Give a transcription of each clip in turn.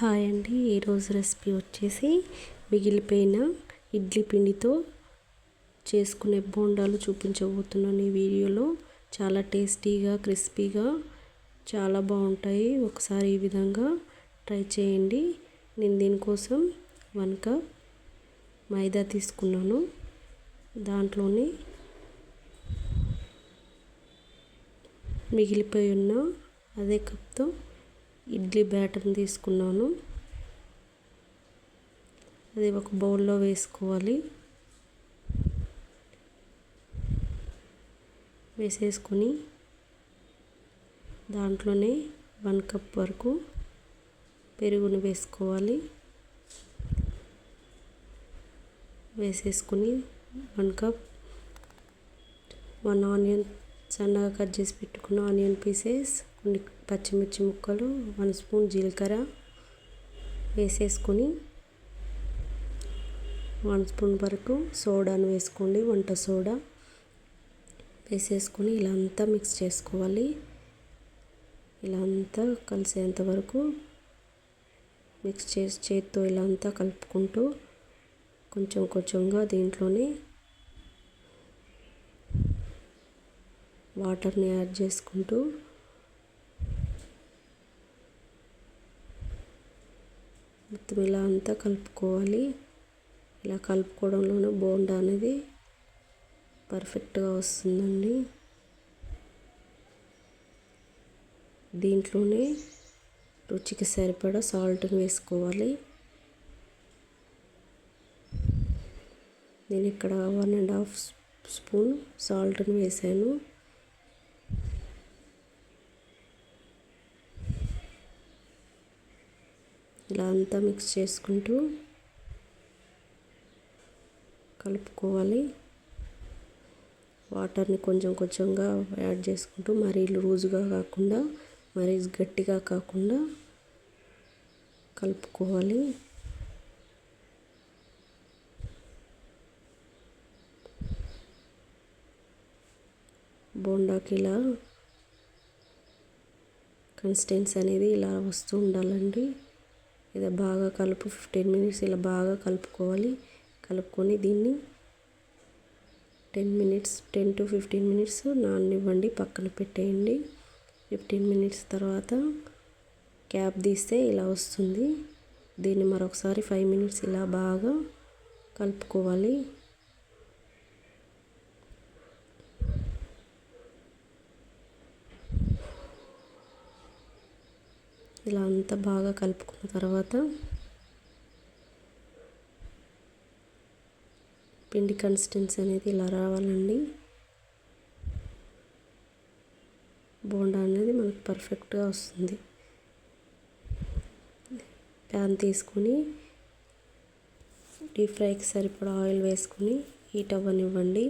Hi అండి. ఈరోజు recipe వచ్చేసి మిగిలిపోయిన ఇడ్లీ పిండితో చేసుకునే బోండాలు చూపించబోతున్నాను ఈ వీడియోలో. చాలా టేస్టీగా క్రిస్పీగా చాలా బాగుంటాయి. ఒకసారి ఈ విధంగా ట్రై చేయండి. నేను దీనికోసం వన్ కప్ మైదా తీసుకున్నాను. దాంట్లోనే మిగిలిపోయి ఉన్న అదే కప్తో ఇడ్లీ బ్యాటర్ని తీసుకున్నాను. అది ఒక బౌల్లో వేసుకోవాలి. వేసేసుకొని దాంట్లోనే వన్ కప్ వరకు పెరుగును వేసుకోవాలి. వేసేసుకొని వన్ కప్ వన్ ఆనియన్ సన్నగా కట్ చేసి పెట్టుకున్న ఆనియన్ పీసెస్ కొన్ని పచ్చిమిర్చి ముక్కలు వన్ స్పూన్ జీలకర్ర వేసేసుకొని వన్ స్పూన్ వరకు సోడాను వేసుకోండి వంట సోడా వేసేసుకొని ఇలా అంతా మిక్స్ చేసుకోవాలి. ఇలా అంతా కలిసేంత వరకు మిక్స్ చేసి చేతితో ఇలా అంతా కలుపుకుంటూ కొంచెం కొంచెంగా దీంట్లోనే వాటర్ని యాడ్ చేసుకుంటూ మొత్తం ఇలా అంతా కలుపుకోవాలి. ఇలా కలుపుకోవడంలోనే బోండా అనేది పర్ఫెక్ట్గా వస్తుందండి. దీంట్లోనే రుచికి సరిపడా సాల్ట్ని వేసుకోవాలి. నేను ఇక్కడ వన్ అండ్ హాఫ్ స్పూన్ సాల్ట్ని వేసాను. ఇలా అంతా మిక్స్ చేసుకుంటూ కలుపుకోవాలి. వాటర్ని కొంచెం కొంచెంగా యాడ్ చేసుకుంటూ మరీ లూజుగా కాకుండా మరీ గట్టిగా కాకుండా కలుపుకోవాలి. బోండాకి ఇలా కన్సిస్టెన్సీ అనేది ఇలా వస్తూ ఉండాలండి. ఇది బాగా కలుపు ఫిఫ్టీన్ మినిట్స్ ఇలా బాగా కలుపుకోవాలి. కలుపుకొని దీన్ని ten minutes ten to fifteen minutes నాననివ్వండి పక్కన పెట్టేయండి. ఫిఫ్టీన్ మినిట్స్ తర్వాత క్యాప్ తీస్తే ఇలా వస్తుంది. దీన్ని మరొకసారి ఫైవ్ మినిట్స్ ఇలా బాగా కలుపుకోవాలి. ఇలా అంతా బాగా కలుపుకున్న తర్వాత పిండి కన్సిస్టెన్సీ అనేది ఇలా రావాలండి. బోండా అనేది మనకు పర్ఫెక్ట్గా వస్తుంది. ప్యాన్ తీసుకొని డీప్ ఫ్రైకి సరిపడా ఆయిల్ వేసుకొని హీట్ అవ్వనివ్వండి.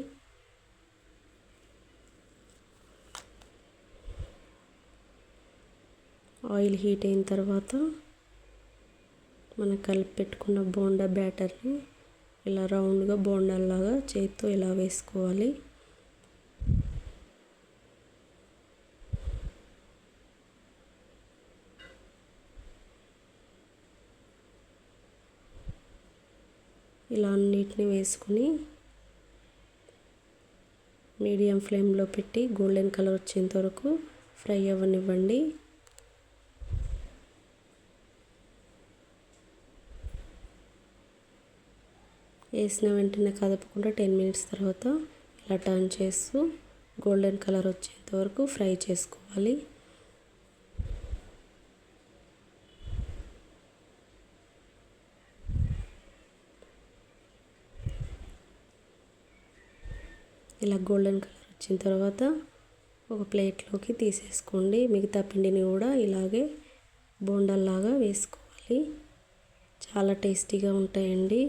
ఆయిల్ హీట్ అయిన తర్వాత మనం కలిపి పెట్టుకున్న బోండా బ్యాటర్ని ఇలా రౌండ్గా బోండాల్లాగా చేతితో ఇలా వేసుకోవాలి. ఇలా అన్నిటిని వేసుకుని మీడియం ఫ్లేమ్లో పెట్టి గోల్డెన్ కలర్ వచ్చేంత వరకు ఫ్రై అవ్వనివ్వండి. వేసిన వెంటనే కదపకుండా టెన్ మినిట్స్ తర్వాత ఇలా టర్న్ చేస్తూ గోల్డెన్ కలర్ వచ్చేంత వరకు ఫ్రై చేసుకోవాలి. ఇలా గోల్డెన్ కలర్ వచ్చిన తర్వాత ఒక ప్లేట్లోకి తీసేసుకోండి. మిగతా పిండిని కూడా ఇలాగే బోండల్లాగా వేసుకోవాలి. చాలా టేస్టీగా ఉంటాయండి.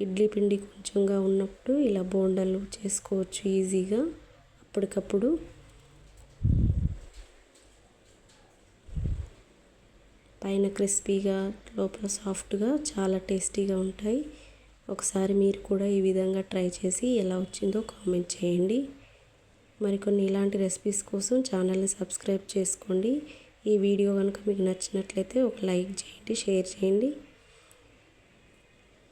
ఇడ్లీ పిండి కొంచెంగా ఉన్నప్పుడు ఇలా బోండాలు చేసుకోవచ్చు ఈజీగా అప్పటికప్పుడు. పైన క్రిస్పీగా లోపల సాఫ్ట్గా చాలా టేస్టీగా ఉంటాయి. ఒకసారి మీరు కూడా ఈ విధంగా ట్రై చేసి ఎలా వచ్చిందో కామెంట్ చేయండి. మరికొన్ని ఇలాంటి రెసిపీస్ కోసం ఛానల్ని సబ్స్క్రైబ్ చేసుకోండి. ఈ వీడియో కనుక మీకు నచ్చినట్లయితే ఒక లైక్ చేయండి షేర్ చేయండి.